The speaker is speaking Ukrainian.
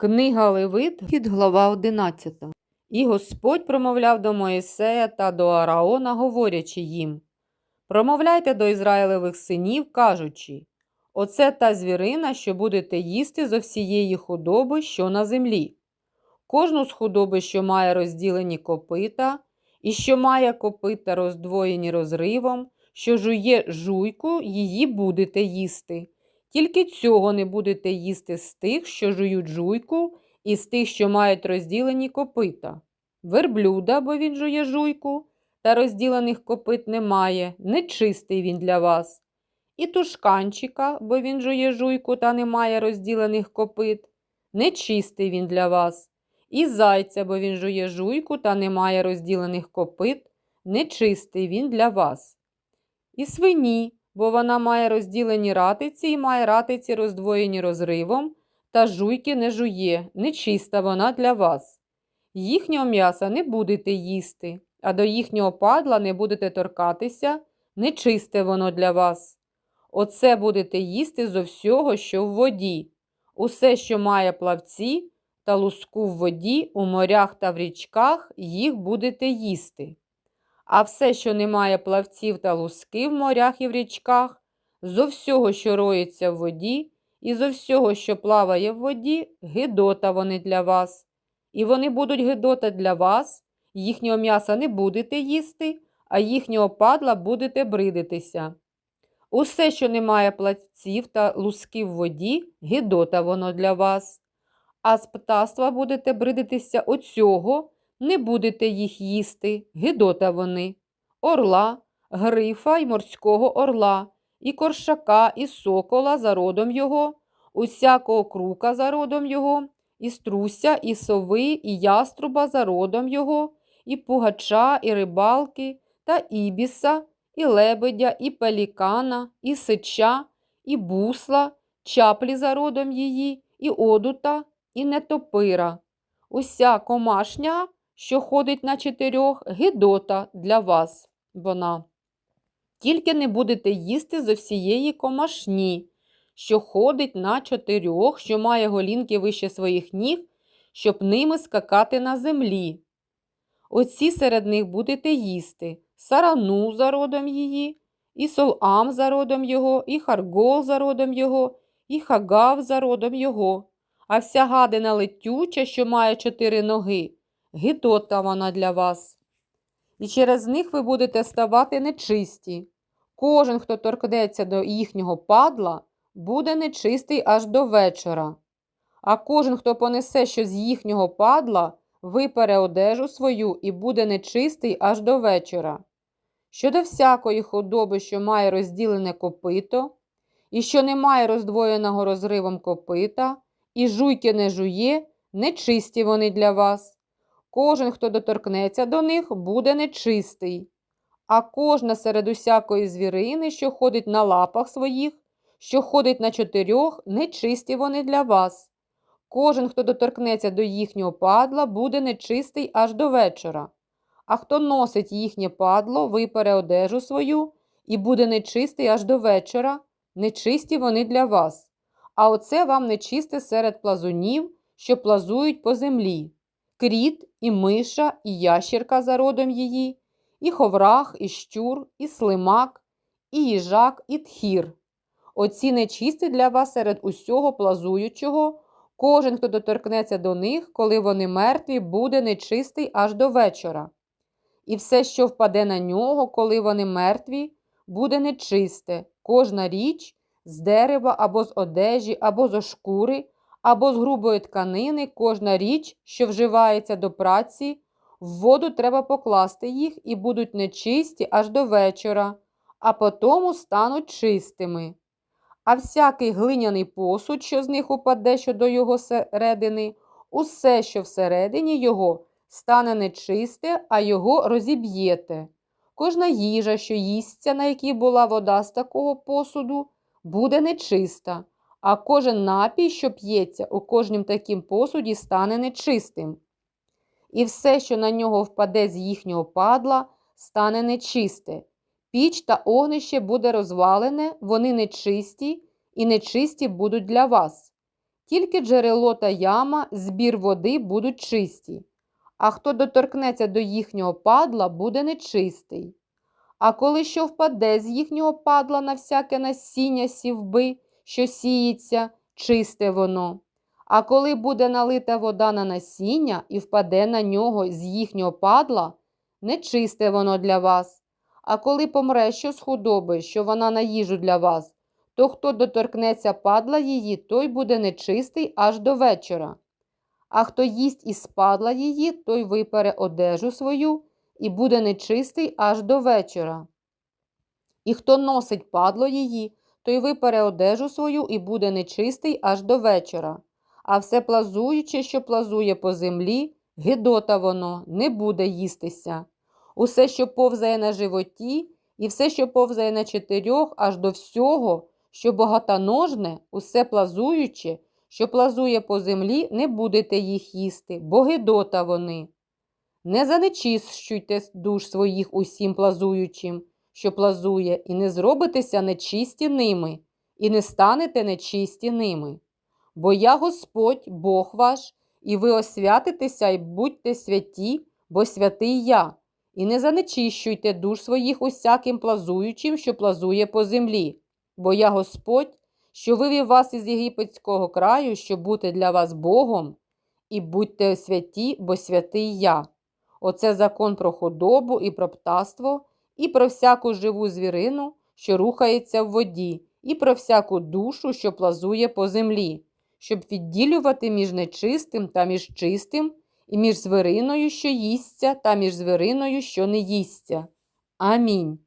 Книга Левит, від глава 11. І Господь промовляв до Моїсея та до Араона, говорячи їм: Промовляйте до Ізраїлевих синів, кажучи: Оце та звірина, що будете їсти зо всієї худоби, що на землі. Кожну з худоби, що має розділені копита, і що має копита роздвоєні розривом, що жує жуйку, її будете їсти. Тільки цього не будете їсти з тих, що жують жуйку, і з тих, що мають розділені копита. Верблюда, бо він жує жуйку, та розділених копит немає, нечистий він для вас. І тушканчика, бо він жує жуйку та не має розділених копит, нечистий він для вас. І зайця, бо він жує жуйку та не має розділених копит, нечистий він для вас. І свині, бо вона має розділені ратиці і має ратиці роздвоєні розривом, та жуйки не жує, нечиста вона для вас. Їхнього м'яса не будете їсти, а до їхнього падла не будете торкатися, нечисте воно для вас. Оце будете їсти зо всього, що в воді, усе, що має плавці та луску в воді, у морях та в річках, їх будете їсти. А все, що не має плавців та луски в морях і в річках, зо всього, що роється в воді, і зо всього, що плаває в воді, гидота вони для вас. І вони будуть гидота для вас, їхнього м'яса не будете їсти, а їхнього падла будете бридитися. Усе, що не має плавців та луски в воді, гидота воно для вас. А з птаства будете бридитися оцього, не будете їх їсти, гидота вони, орла, грифа й морського орла, і коршака, і сокола за родом його, усякого крука за родом його, і струся, і сови, і яструба за родом його, і пугача, і рибалки, та ібіса, і лебедя, і пелікана, і сича, і бусла, чаплі за родом її, і одута, і нетопира. Уся комашня, що ходить на чотирьох, гидота для вас вона. Тільки не будете їсти зо всієї комашні, що ходить на чотирьох, що має голінки вище своїх ніг, щоб ними скакати на землі. Оці серед них будете їсти сарану за родом її, і солам за родом його, і харгол за родом його, і хагав за родом його, а вся гадина летюча, що має чотири ноги, гидота вона для вас. І через них ви будете ставати нечисті. Кожен, хто торкнеться до їхнього падла, буде нечистий аж до вечора. А кожен, хто понесе щось з їхнього падла, випере одежу свою і буде нечистий аж до вечора. Щодо всякої худоби, що має розділене копито, і що не має роздвоєного розривом копита, і жуйки не жує, нечисті вони для вас. Кожен, хто доторкнеться до них, буде нечистий. А кожна серед усякої звірини, що ходить на лапах своїх, що ходить на чотирьох, нечисті вони для вас. Кожен, хто доторкнеться до їхнього падла, буде нечистий аж до вечора. А хто носить їхнє падло, випере одежу свою і буде нечистий аж до вечора, нечисті вони для вас. А оце вам нечисте серед плазунів, що плазують по землі кріт, і миша, і ящірка за родом її, і ховрах, і щур, і слимак, і їжак, і тхір. Оці нечисті для вас серед усього плазуючого. Кожен, хто доторкнеться до них, коли вони мертві, буде нечистий аж до вечора. І все, що впаде на нього, коли вони мертві, буде нечисте, кожна річ з дерева або з одежі, або з шкури, або з грубої тканини, кожна річ, що вживається до праці, в воду треба покласти їх і будуть нечисті аж до вечора, а потому стануть чистими. А всякий глиняний посуд, що з них упаде щодо його середини, усе, що всередині його, стане нечисте, а його розіб'єте. Кожна їжа, що їсться, на якій була вода з такого посуду, буде нечиста, а кожен напій, що п'ється, у кожнім таким посуді стане нечистим. І все, що на нього впаде з їхнього падла, стане нечисте. Піч та огнище буде розвалене, вони нечисті, і нечисті будуть для вас. Тільки джерело та яма, збір води будуть чисті, а хто доторкнеться до їхнього падла, буде нечистий. А коли що впаде з їхнього падла на всяке насіння сівби, що сіється, чисте воно. А коли буде налита вода на насіння і впаде на нього з їхнього падла, нечисте воно для вас. А коли помре що з худоби, що вона на їжу для вас, то хто доторкнеться падла її, той буде нечистий аж до вечора. А хто їсть із падла її, той випере одежу свою і буде нечистий аж до вечора. І хто носить падло її, той випере одежу свою і буде нечистий аж до вечора. А все плазуюче, що плазує по землі, гидота воно, не буде їстися. Усе, що повзає на животі, і все, що повзає на чотирьох, аж до всього, що багатоножне, усе плазуюче, що плазує по землі, не будете їх їсти, бо гидота вони. Не занечищуйте душ своїх усім плазуючим, що плазує, і не зробитеся нечисті ними, і не станете нечисті ними. Бо я Господь, Бог ваш, і ви освятитеся і будьте святі, бо святий я, і не занечищуйте душ своїх усяким плазуючим, що плазує по землі, бо я Господь, що вивів вас із єгипетського краю, щоб бути для вас Богом, і будьте святі, бо святий я. Оце закон про худобу і про птаство, і про всяку живу звірину, що рухається в воді, і про всяку душу, що плазує по землі, щоб відділювати між нечистим та між чистим, і між звіриною, що їсться, та між звіриною, що не їсться. Амінь.